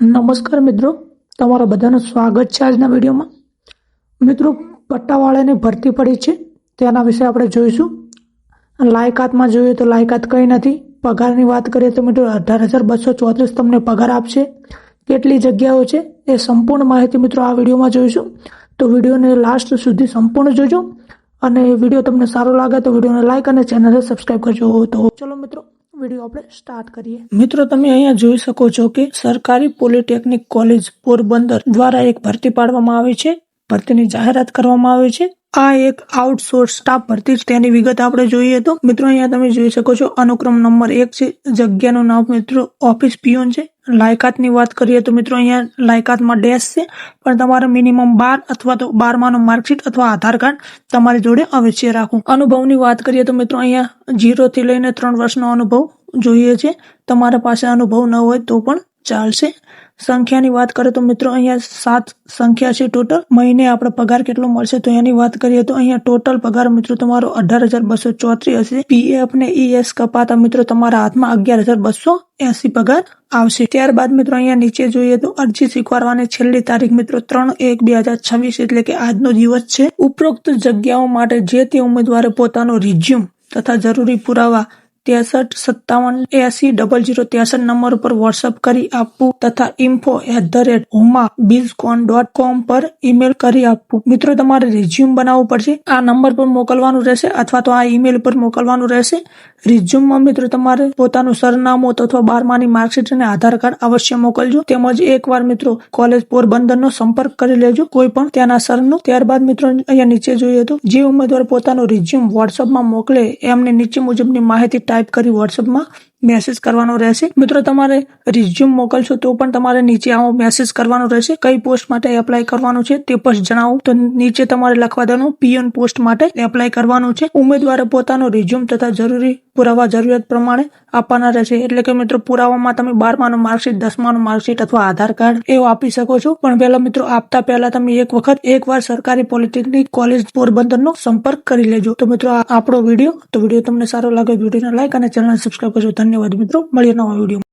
નમસ્કાર મિત્રો, તમારા બધાનું સ્વાગત છે આજના વિડીયોમાં. મિત્રો, પટ્ટાવાળાની ભરતી પડી છે, તેના વિશે આપણે જોઈશું. લાયકાતમાં જોઈએ તો લાયકાત કંઈ નથી. પગારની વાત કરીએ તો મિત્રો, અઢાર હજાર બસો ચોત્રીસ તમને પગાર આપશે. કેટલી જગ્યાઓ છે એ સંપૂર્ણ માહિતી મિત્રો આ વિડીયોમાં જોઈશું. તો વિડીયોને લાસ્ટ સુધી સંપૂર્ણ જોજો. અને વીડિયો તમને સારો લાગે તો વિડીયોને લાઇક અને ચેનલને સબસ્ક્રાઈબ કરજો. તો ચલો મિત્રો વીડિયો આપણે સ્ટાર્ટ કરીએ. મિત્રો, તમે અહીંયા જોઈ શકો છો કે સરકારી પોલિટેકનિક કોલેજ પોરબંદર દ્વારા એક ભરતી પાડવામાં આવી છે. ભરતીની જાહેરાત કરવામાં આવી છે. આ એક આઉટસોર્સ સ્ટાફ ભરતી છે. તેની વિગત આપણે જોઈએ તો મિત્રો અહીંયા તમે જોઈ શકો છો. અનુક્રમ નંબર એક છે. જગ્યાનું નામ મિત્રો ઓફિસ પિયોન છે. લાયકાતની વાત કરીએ તો મિત્રો અહીંયા લાયકાતમાં ડેશ છે. પણ તમારે મિનિમમ બાર અથવા તો બારમાનું માર્કશીટ અથવા આધાર કાર્ડ તમારી જોડે અવશ્ય રાખવું. અનુભવની વાત કરીએ તો મિત્રો અહીંયા જીરોથી લઈને ત્રણ વર્ષનો અનુભવ જોઈએ છે. તમારા પાસે અનુભવ ન હોય તો પણ ચાલશે. સંખ્યાની વાત કરીએ તો મિત્રો અહીંયા સાત સંખ્યા છે ટોટલ. મહિને આપણે પગાર કેટલો મળશે તો એની વાત કરીએ તો અહીંયા ટોટલ પગાર મિત્રો તમારો અઢાર હજાર બસો ચોત્રીસ હશે. પીએફ ને ઈએસ કપાતા મિત્રો તમારા હાથમાં અગિયાર હજાર બસો એસી પગાર આવશે. ત્યારબાદ મિત્રો અહીંયા નીચે જોઈએ તો અરજી સ્વીકારવાની છેલ્લી તારીખ મિત્રો ત્રણ એક બે હજાર છવ્વીસ એટલે કે આજનો દિવસ છે. ઉપરોક્ત જગ્યાઓ માટે જે તે ઉમેદવારે પોતાનો રિઝ્યુમ તથા જરૂરી પુરાવા ત્રેસઠ, સત્તાવન, એસી ડબલ જીરો ત્રેસઠ નંબર ઉપર વોટ્સઅપ કરી આપવું તથા info at the rate homa bizcon dot com પર ઈમેલ કરી આપવું. મિત્રો, તમારે રિઝ્યુમ બનાવવું પડશે. આ નંબર પર મોકલવાનું રહેશે અથવા તો આ ઈમેલ પર મોકલવાનું રહેશે. રિઝ્યુમમાં મિત્રો, તમારે પોતાનું સરનામું અથવા બારમાની માર્કશીટ અને આધાર કાર્ડ અવશ્ય મોકલજો. તેમજ એકવાર, મિત્રો કોલેજ પોરબંદરનો સંપર્ક કરી લેજો. કોઈ પણ ત્યાંના સરનું. ત્યારબાદ, મિત્રો, અહીંયા નીચે જોઈએ તો જે ઉમેદવાર પોતાનું રિઝ્યુમ વોટ્સઅપમાં મોકલે એમને નીચે મુજબની માહિતી ટાઈપ કરી વોટ્સઅપમાં મેસેજ કરવાનો રહેશે. મિત્રો, તમારે રિઝ્યુમ મોકલશો તો પણ તમારે નીચે આવો મેસેજ કરવાનો રહેશે. કઈ પોસ્ટ માટે એપ્લાય કરવાનું છે તે પણ જણાવો. તો નીચે તમારે લખવા દેવાનું પીએન પોસ્ટ માટે એપ્લાય કરવાનું છે. ઉમેદવારે પોતાનો રિઝ્યુમ તથા જરૂરી પુરાવા જરૂરિયાત પ્રમાણે આપવાના રહેશે. એટલે કે મિત્રો, પુરાવામાં તમે બારમાનું માર્કશીટ દસમાનું માર્કશીટ અથવા આધાર કાર્ડ એવું આપી શકો છો. પણ પહેલા મિત્રો, આપતા પહેલા તમે એક વખત એકવાર સરકારી પોલિટેકનિક કોલેજ પોરબંદરનો સંપર્ક કરી લેજો. તો મિત્રો આપણો વીડિયો. તો વીડિયો તમને સારો લાગે વિડીયોને લાઈક અને ચેનલ સબસ્ક્રાઈબ કરજો. ધન્યવાદ મિત્રો. મળીએ નવા વીડિયો